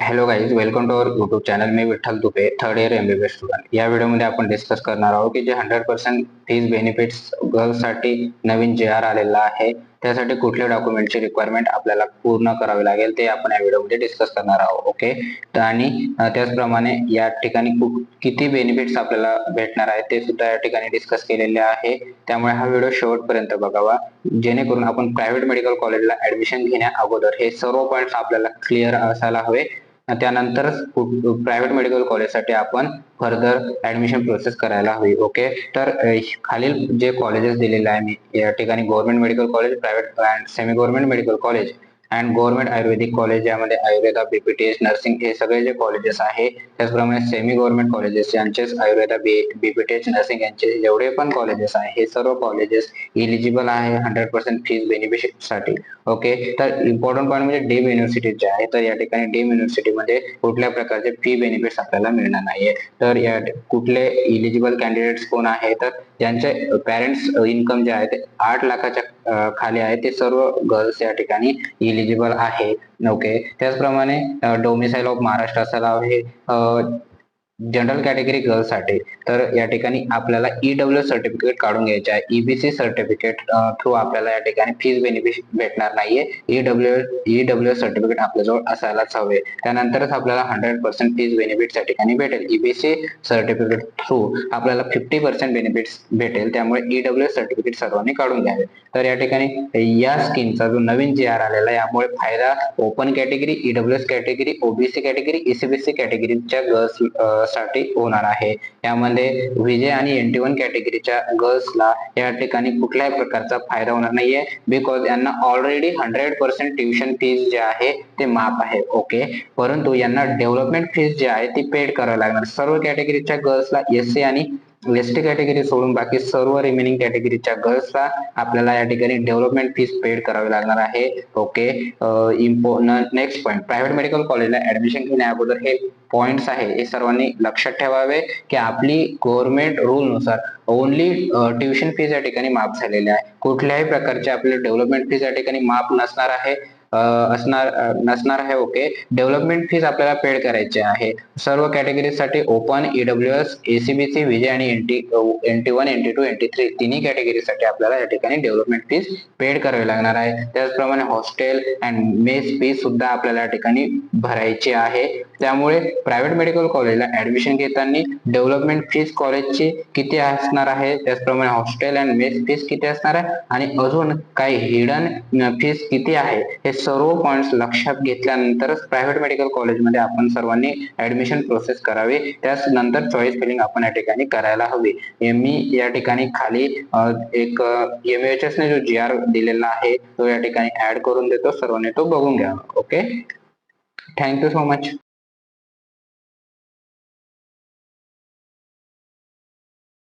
Hello guys welcome to our YouTube channel me Vitthal Dubey third year MBBA student या व्हिडिओमध्ये आपण discuss करणार आहोत की जे हंड्रेड पर्सेंट फीज बेनिफिट्स गर्ल्ससाठी नवीन जे आर आलेला आहे त्यासाठी कुठल्या डॉक्युमेंटची रिक्वायरमेंट आपल्याला पूर्ण करावी लागेल ते आपण या व्हिडिओमध्ये डिस्कस करणार आहोत ओके तर आणि त्याचप्रमाणे या ठिकाणी खूप किती बेनिफिट्स आपल्याला भेटणार आहेत ते सुद्धा या ठिकाणी डिस्कस केलेले आहे. त्यामुळे हा व्हिडिओ शेवटपर्यंत बघावा. जेणेकरून आपण प्रायव्हेट मेडिकल कॉलेजला ऍडमिशन घेण्या अगोदर हे सर्व पॉईंट्स आपल्याला क्लिअर असायला हवे. त्यानंतरच प्रायव्हेट मेडिकल कॉलेजसाठी आपण फर्दर ऍडमिशन प्रोसेस करायला हवी ओके तर खालील जे कॉलेजेस दिलेले आहे मी या ठिकाणी government medical college private and semi government medical college and government ayurvedic college यामध्ये आयुर्वेदा बीपीटीएस नर्सिंग हे सगळे जे कॉलेजेस आहे त्याचप्रमाणे सेमी गव्हर्नमेंट कॉलेजेस यांचेच आयुर्वेदा बी बीपीटीएस नर्सिंग यांचे जेवढे पण कॉलेजेस आहे. हे सर्व कॉलेजेस इलिजिबल आहे हंड्रेड पर्सेंट फीज बेनिफिटसाठी. ओके तर इम्पॉर्टंट पॉईंट म्हणजे डीम युनिव्हर्सिटी जे आहे तर या ठिकाणी डीम युनिव्हर्सिटीमध्ये कुठल्या प्रकारचे फी बेनिफिट्स आपल्याला मिळणार नाहीये. तर या कुठले इलिजिबल कॅन्डिडेट्स कोण आहे तर ज्यांचे पेरेंट्स इन्कम जे आहे ते आठ लाखाच्या खाली आहे. ते सर्व गर्ल्स या ठिकाणी इलिजिबल आहे ओके त्याचप्रमाणे डोमिसाईल ऑफ महाराष्ट्र असायला हवे जनरल कॅटेगरी गर्ल्ससाठी तर या ठिकाणी आपल्याला ईडब्ल्यू सर्टिफिकेट काढून घ्यायचे आहे. ईबीसी सर्टिफिकेट थ्रू आपल्याला या ठिकाणी फीज बेनिफिट भेटणार नाहीये. ईडब्ल्यू ईडब्ल्यू सर्टिफिकेट आपल्याजवळ असायलाच हवे. त्यानंतरच आपल्याला हंड्रेड पर्सेंट फीज बेनिफिट त्या ठिकाणी भेटेल. ईबीसी सर्टिफिकेट थ्रू आपल्याला फिफ्टी पर्सेंट बेनिफिट्स भेटेल. त्यामुळे ईडब्ल्यू सर्टिफिकेट सर्वांनी काढून घ्यावे. तर या ठिकाणी या स्कीमचा जो नवीन जी आर आलेला आहे यामुळे फायदा open category EW S category OBC category ECBC कॅटेगरीच्या girls साठी होणार आहे. यामध्ये विजय आणि एनटी वन कॅटेगरीच्या गर्ल्सला या ठिकाणी कुठल्याही प्रकारचा फायदा होणार नाहीये. बिकॉज यांना already hundred percent tuition fees जे आहे ते माफ आहे. ओके परंतु यांना डेव्हलपमेंट फीज जी आहे ती पेड करावी लागणार. सर्व कॅटेगरीच्या गर्ल्सला एस सी आणि एस टी कॅटेगरी सोडून बाकी सर्व रिमेनिंग कॅटेगरीच्या गर्ल्सला आपल्याला या ठिकाणी डेव्हलपमेंट फीस पेड करावी लागणार आहे. Okay impo next point private medical कॉलेजला ऍडमिशन घेण्या अगोदर हे पॉइंट्स आहे. हे सर्वांनी लक्षात ठेवावे की आपली गव्हर्नमेंट रूल नुसार ओनली ट्युशन फीज या ठिकाणी माफ झालेली आहे कुठल्याही प्रकारचे आपले डेव्हलपमेंट फीज या ठिकाणी माफ नसणार आहे. असणार नसणार आहे ओके डेव्हलपमेंट फीज आपल्याला पेड करायची आहे. सर्व कॅटेगरीसाठी open EW S SEBC VJ आणि NT NT one NT two NT three तिन्ही कॅटेगरीसाठी आपल्याला या ठिकाणी डेव्हलपमेंट फीज पेड करावी लागणार आहे. त्याचप्रमाणे हॉस्टेल अँड मेस फीज सुद्धा आपल्याला या ठिकाणी भरायची आहे. त्यामुळे प्रायव्हेट मेडिकल कॉलेजला ऍडमिशन घेताना डेव्हलपमेंट फीस कॉलेजची किती असणार आहे? त्याचप्रमाणे हॉस्टेल अँड मेस फीस किती असणार आहे? आणि अजून काही हिडन फीस किती आहे? हे सर्व पॉईंट्स लक्षात घेतल्यानंतरच प्रायव्हेट मेडिकल कॉलेजमध्ये आपण सर्वांनी ऍडमिशन प्रोसेस करावी. त्याच नंतर चॉईस फिलिंग आपण या ठिकाणी करायला हवी. एम मी या ठिकाणी खाली एक एम एच ने जो जी आर दिलेला आहे तो या ठिकाणी ऍड करून देतो. सर्वांनी तो बघून घ्या. Okay thank you so much